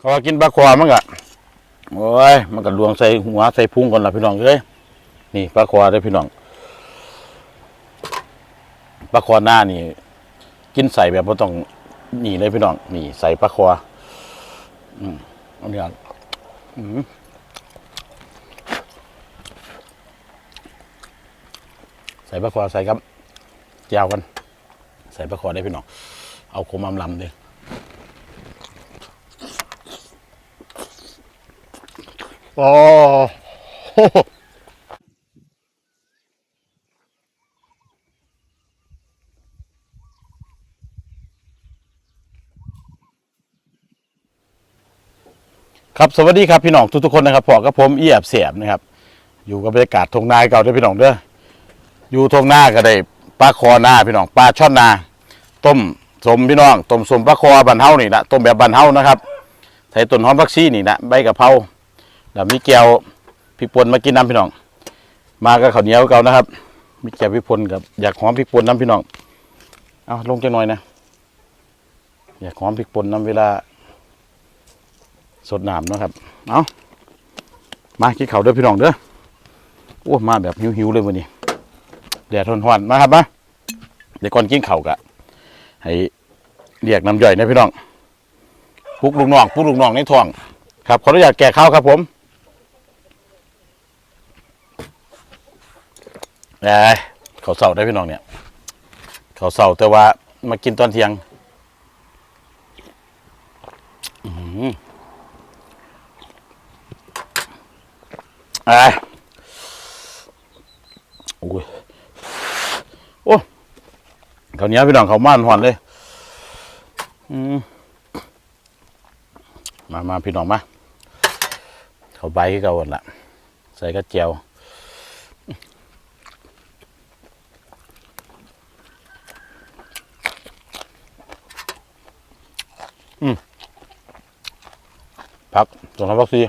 เขากินปลาความันก็โอ้ยมันก็ลวงใส่หัวใส่พุงก่อนละพี่น้องเอ้ยนี่ปลาควาเด้พี่น้องปลาควาหน้านี่ กินใส่แบบบ่ต้องหนีเลยพี่น้องนี่ใส่ปลาควาอืมเอันนี้ก่อนอืมใส่ปลาควาใส่ครับแก้วกัน ใส่ปลาควาได้พี่น้อง เอาคมอำลำเลย โอ้ครับสวัสดีครับพี่น้องทุกๆคนนะครับพอกับผมเอียบเสียบนะครับ อยู่กับบรรยากาศทงนาเก่าด้อพี่น้องเด้ออยู่ทงนาก็ได้ปลาคอนาพี่น้องปลาช่อนนา ต้มสมพี่น้องต้มสมปลาคอบันเฮานี่นะต้มแบบบันเฮานะครับใส่ต้นหอมผักชีนี่นะใบกะเพรา แล้วมีแก้วพริกป่นมากินน้ำพี่น้อง มากับข้าวเหนียวเก่านะครับ มีแก้วพริกป่นกับอยากหอมพริกป่นน้ำพี่น้อง เอาลงจังหน่อยนะ อยากหอมพริกป่นน้ำเวลา สดน้ำนะครับ เอามากินข้าวเด้อพี่น้องเด้อโอ้มาแบบหิวๆเลยวันนี้แดดร้อนๆมาครับมาเดี๋ยวก่อนกินข้าวกะให้เรียกน้ำย่อยนะพี่น้องปลุกลูกน้องปลุกลูกน้องในท้อง ครับขออนุญาตแก่ข้าวครับผม เอ้ยเขาเสาได้พี่น้องเนี่ย เขาเสาแต่ว่ามากินตอนเที่ยงอื้อหืออ่าโอ้ยโอ้เขาวเนี้ยพี่น้องเขาม่านหอนเลยอืมมามาพี่น้องมา เขาใบให้เขาหมดละใส่กระเจียว อืมพักส่งทำวัคซี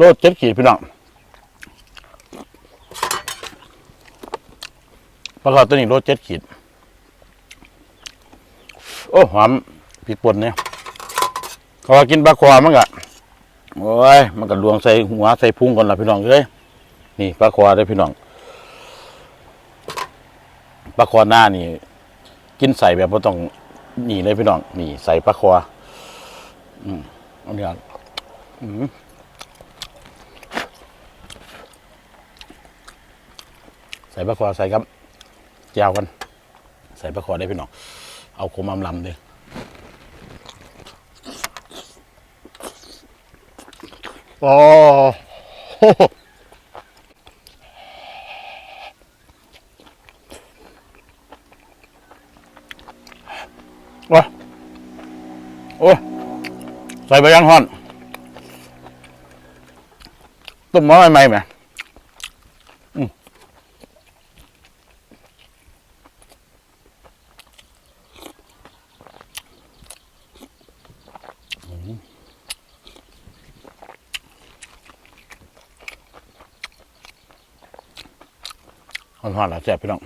โลดเจ็ดขีดพี่น้องปลาคอตัวนี้โลดเจ็ดขีด อ้หอมพริกป่นเนี่ยเขาว่ากินปลาความันก็โอ้ยมันก็ลวงใส่หัวใส่พุงก่อนละพี่น้องเอ้ยนี่ปลาควาได้พี่น้องปลาควาหน้านี่ กินใส่แบบบ่ต้องหนีเลยพี่น้องนี่ใส่ปลาควาอืมอันนี้ก่อนอืมใส่ปลาคอใส่ครับแจวกัน ใส่ปลาคอได้พี่น้อง เอาคมอำลำเลยโอ้ว้โอ้ยใส่ใบยังห่อน ต้มมะใหม่ๆไหม อนหอนแล้วแซ่บพี่น้อง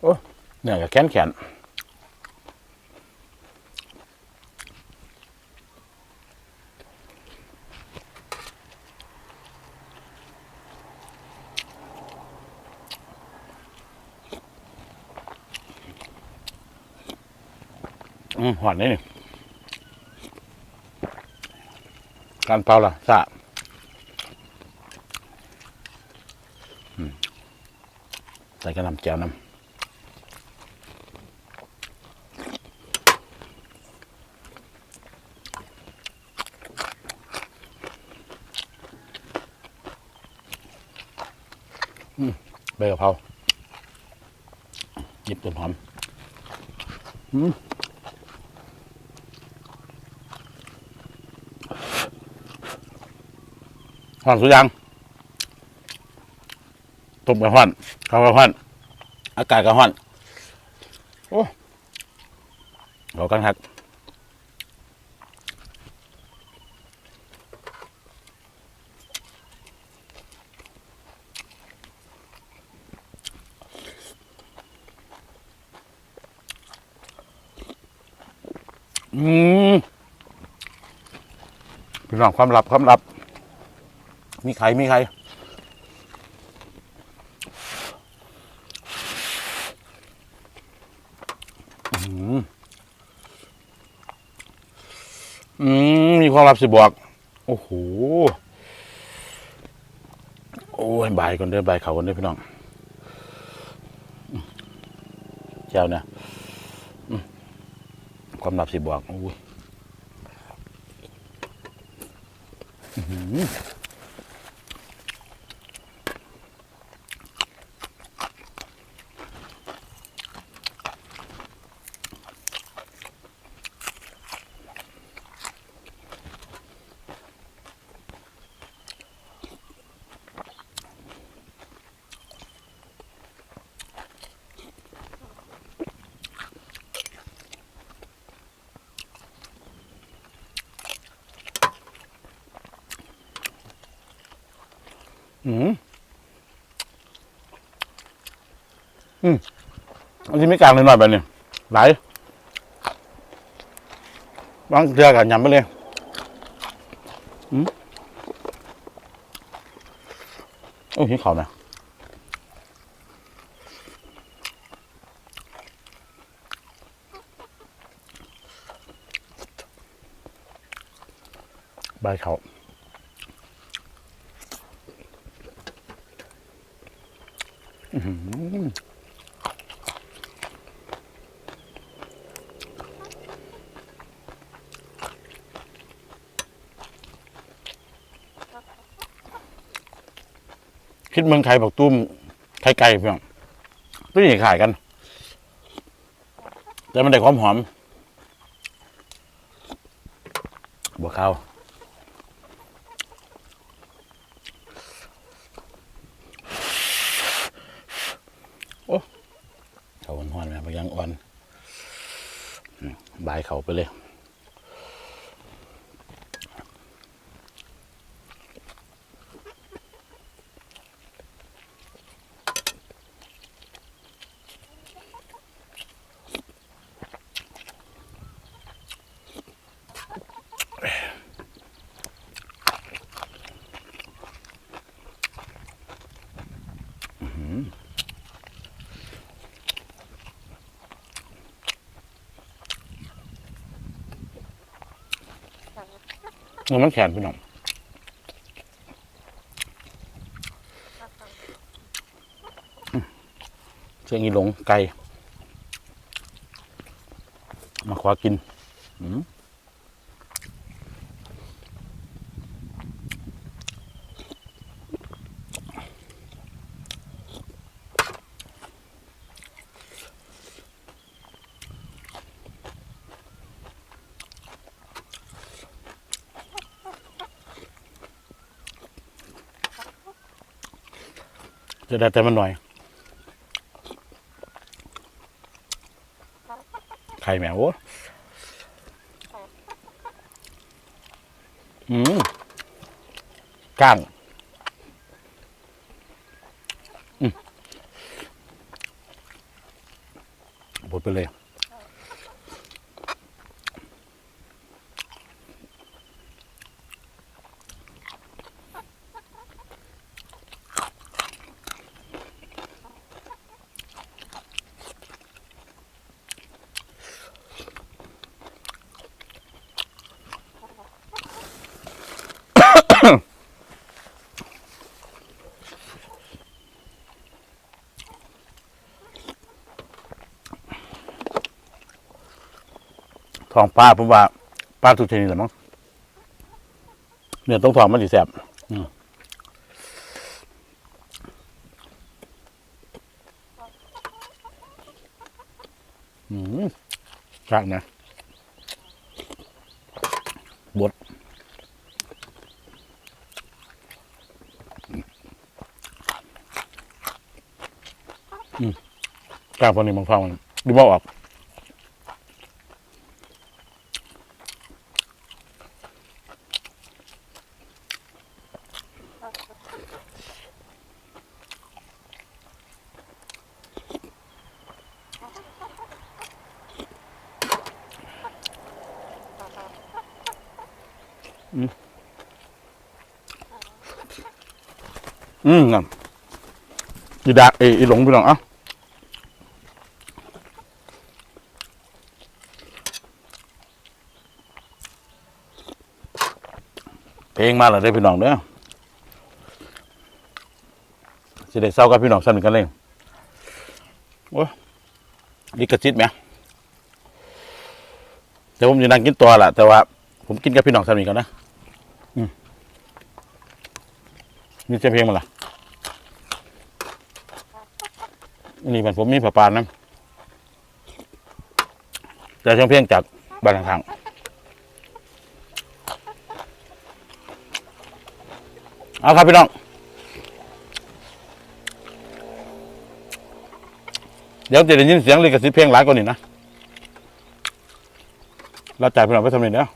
โอ้เนี่ยกับแขนแขน อืมหอนนี่นี่การเผาล่ะสะใส่กระนำแจ่วน้ำใบกะเพราหยิบต้นหอม อืม หอนสุดยังต้มกระห่อนข้าวกระห่อนอากาศกระห่อนโอ้เรากันครับอืมพี่น้องความลับความลับ มีใครมีใครอืมมีความลับสิบอกโอ้โห โอ้ยบายก่อนเด้อบายเขาก่อนเด้อพี่น้องเจ้าเนี่ยความลับสิบอกโอ้ย อืมอืมอันที่ไม่กลางเลยหน่อยแบบนี้ไหลบางเทือกันยำไปเลยอืมโอ้ยหิวเขาวนะใบเขา คิดเมืองไทยบอกตุ้มไทยไก่เพื่อนตัวนี้ขายกัน แต่มันได้ความหอมบัวข้าวโอ้เขาอ่อนๆไหมบางยังอ่อนบายเขาไปเลย มันแขนพี่น้องเชียงอีหลงไก่มาขวากิน อืม จะได้แต่มันหน่อย ไข่แมวอืมก้างอืมบดไปเลย ทองปลาผมว่าปลาทุกชนิดแหละมั้งเนี่ยต้องทองมันสิแสบอืมอืมชักนะบด กล้าพอนี้มังฟังมันดูบ่ออกอืมนั่นอีดาเออีหลงพี่น้องเอ้าเพล งมาแล้วได้พี่น้องเด้อสิได้เศร้ากับพี่น้องสนิทกันเลยโอ้ยลิกระจิตไหมเดี๋ยวผมจะนั่งกินตัวแหละแต่ว่า ผมกินกับพี่น้องสนิทกันนะนี่จะเพลงมาล่ะนี่มันผมมีผ้าปานนะแต่ช่างเพียงจากบ้านข้าง เอาครับพี่น้องเดี๋ยวจะได้ยินเสียงลิขสิทธิ์เพลงหลายกว่านี้นะเราจ่ายพี่น้องไปทำเนีเนาะ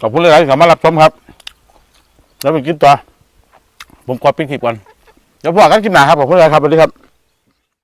ขอบคุณเลยที่เข้ามารับชมครับ แล้วไปกินต่อผมขอปิดคลิปก่อนเดี๋ยวพอกันคลิปหนาครับขอบคุณเลยครับสวัสดีครับ